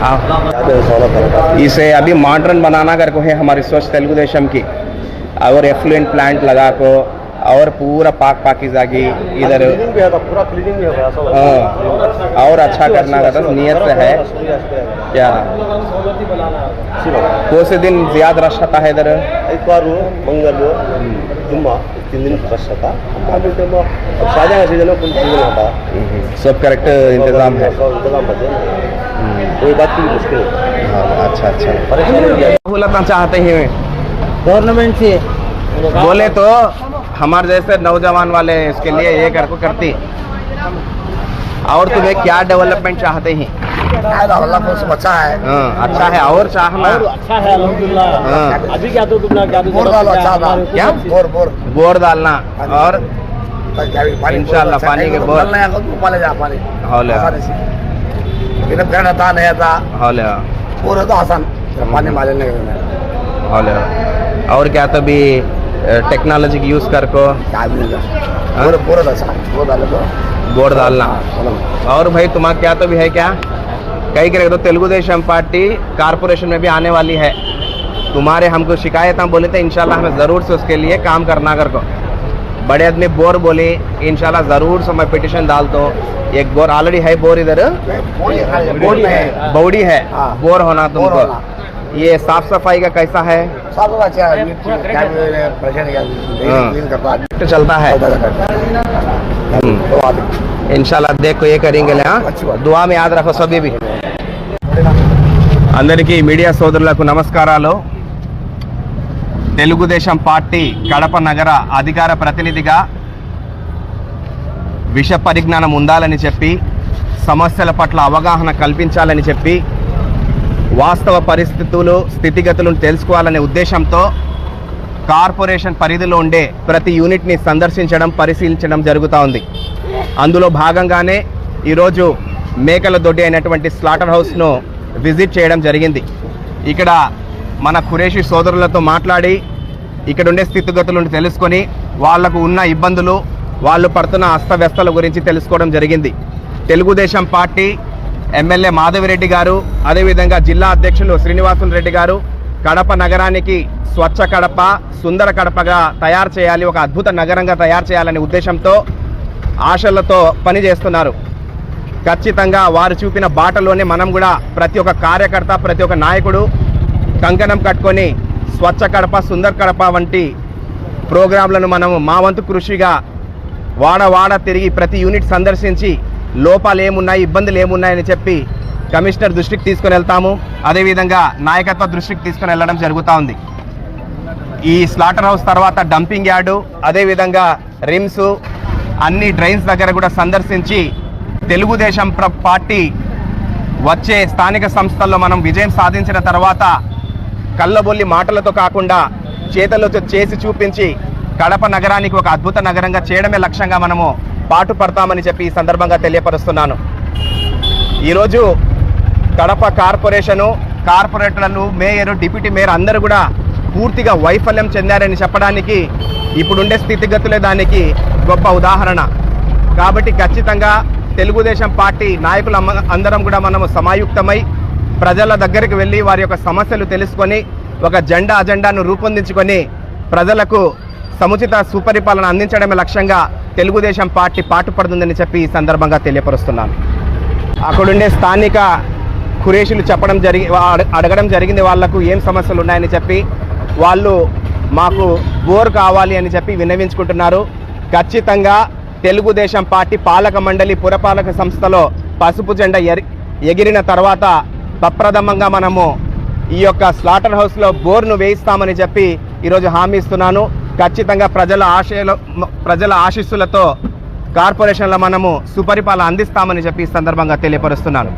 हाँ। इसे अभी मॉडर्न बनाना कर को है हमारे स्वच्छ तेलुगु देशम की। और एफ्लुएंट प्लांट लगा को और पूरा पाक पाकिजागी इधर हाँ, और अच्छा करना का नियत है। क्या? कौन से दिन ज़्यादा रश आता है इधर? हम्म, हम्म। सब करेक्ट ತುಂಬ है। कोई बात की मुश्किल। हाँ, अच्छा अच्छा। परेशानी है बोलना चाहते हैं। गवर्नमेंट से। बोले तो हमारे जैसे नौजवान वाले इसके लिए ये कर को करती। और तुम्हें क्या डेवलपमेंट चाहते हैं? अल्लाह को सब अच्छा है। हाँ, अच्छा है और चाहना। अच्छा है हाँ। अभी क्या तो तुमने क्या बोर डालो अच्छा क्या? Bore bore. बोर डालना। और पानी इंशाल्लाह, पानी के बोर। तो आसान पानी माले नहीं करना हौले और क्या तो भी टेक्नोलॉजी की यूज़ कर को क्या भी नहीं बोर बोर था अच्छा बोर डाले तो बोर डालना और भाई तुम्हारा क्या तो भी है क्या कई करे तो तेलुगु देशम पार्टी कारपोरेशन में भी आने वाली है तुम्हारे हमको शिकायत हम बोले थे इंशाल्लाह हमें ज़रूर से उसके लिए काम करना कर को बड़े आदमी बोर बोली इनशाला ज़रूर से मैं पिटिशन डाल दो एक बोर ऑलरेडी है बोर इधर। बौड़ी है। बोर होना तुमको। ये साफ़ सफ़ाई का कैसा है? हाँ। तो चलता है। हम्म। इनशाला देखो ये करेंगे दुआ में याद रखो सभी भी। अंदर की मीडिया सोदर को नमस्कार తెలుగుదేశం పార్టీ కడప నగర అధికార ప్రతినిధిగా విష పరిజ్ఞానం ఉండాలని చెప్పి సమస్యల పట్ల అవగాహన కల్పించాలని చెప్పి వాస్తవ పరిస్థితులు స్థితిగతులను తెలుసుకోవాలనే ఉద్దేశంతో కార్పొరేషన్ పరిధిలో ఉండే ప్రతి యూనిట్ని సందర్శించడం పరిశీలించడం జరుగుతూ ఉంది. అందులో భాగంగానే ఈరోజు మేకల దొడ్డి అయినటువంటి స్లాటర్ హౌస్ను విజిట్ చేయడం జరిగింది. ఇక్కడ మన ఖురేషి సోదరులతో మాట్లాడి ఇక్కడ ఉండే స్థితిగతులను తెలుసుకొని వాళ్ళకు ఉన్న ఇబ్బందులు వాళ్ళు పడుతున్న అస్తవ్యస్తల గురించి తెలుసుకోవడం జరిగింది. తెలుగుదేశం పార్టీ ఎమ్మెల్యే మాధవిరెడ్డి గారు అదేవిధంగా జిల్లా అధ్యక్షులు శ్రీనివాసులు రెడ్డి గారు కడప నగరానికి స్వచ్ఛ కడప సుందర కడపగా తయారు చేయాలి ఒక అద్భుత నగరంగా తయారు చేయాలనే ఉద్దేశంతో ఆశలతో పనిచేస్తున్నారు. ఖచ్చితంగా వారు చూపిన బాటలోనే మనం కూడా ప్రతి ఒక్క కార్యకర్త ప్రతి ఒక్క నాయకుడు కంకణం కట్టుకొని స్వచ్ఛ కడప సుందర్ కడప వంటి ప్రోగ్రాంలను మనము మా వంతు కృషిగా వాడ వాడ తిరిగి ప్రతి యూనిట్ సందర్శించి లోపాలు ఏమున్నాయి ఇబ్బందులు ఏమున్నాయని చెప్పి కమిషనర్ దృష్టికి తీసుకుని వెళ్తాము. అదేవిధంగా నాయకత్వ దృష్టికి తీసుకుని వెళ్ళడం జరుగుతూ ఉంది. ఈ స్లాటర్ హౌస్ తర్వాత డంపింగ్ యార్డు అదేవిధంగా రిమ్స్ అన్ని డ్రైన్స్ దగ్గర కూడా సందర్శించి తెలుగుదేశం ప్ర- పార్టీ వచ్చే స్థానిక సంస్థల్లో మనం విజయం సాధించిన తర్వాత కళ్ళబొల్లి మాటలతో కాకుండా చేతలతో చేసి చూపించి కడప నగరానికి ఒక అద్భుత నగరంగా చేయడమే లక్ష్యంగా మనము పాటు పడతామని చెప్పి ఈ సందర్భంగా తెలియపరుస్తున్నాను. ఈరోజు కడప కార్పొరేషను కార్పొరేటర్లు మేయర్ డిప్యూటీ మేయర్ అందరూ కూడా పూర్తిగా వైఫల్యం చెందారని చెప్పడానికి ఇప్పుడుండే స్థితిగతులే దానికి గొప్ప ఉదాహరణ. కాబట్టి ఖచ్చితంగా తెలుగుదేశం పార్టీ నాయకులు అందరం కూడా మనము సమాయుక్తమై ప్రజల దగ్గరికి వెళ్ళి వారి యొక్క సమస్యలు తెలుసుకొని ఒక జెండా అజెండాను రూపొందించుకొని ప్రజలకు సముచిత సుపరిపాలన అందించడమే లక్ష్యంగా తెలుగుదేశం పార్టీ పాటుపడుతుందని చెప్పి ఈ సందర్భంగా తెలియపరుస్తున్నాను. అక్కడుండే స్థానిక ఖురేషులు చెప్పడం జరిగి అడగడం జరిగింది వాళ్ళకు ఏం సమస్యలు ఉన్నాయని చెప్పి వాళ్ళు మాకు బోర్ కావాలి అని చెప్పి విన్నవించుకుంటున్నారు. ఖచ్చితంగా తెలుగుదేశం పార్టీ పాలక మండలి పురపాలక సంస్థలో పసుపు జెండా ఎగిరిన తర్వాత ప్రప్రథమంగా మనము ఈ యొక్క స్లాటర్ హౌస్లో బోర్ను వేయిస్తామని చెప్పి ఈరోజు హామీ ఇస్తున్నాను. ఖచ్చితంగా ప్రజల ఆశయాల ప్రజల ఆశీస్సులతో కార్పొరేషన్లో మనము సుపరిపాలన అందిస్తామని చెప్పి ఈ సందర్భంగా తెలియపరుస్తున్నాను.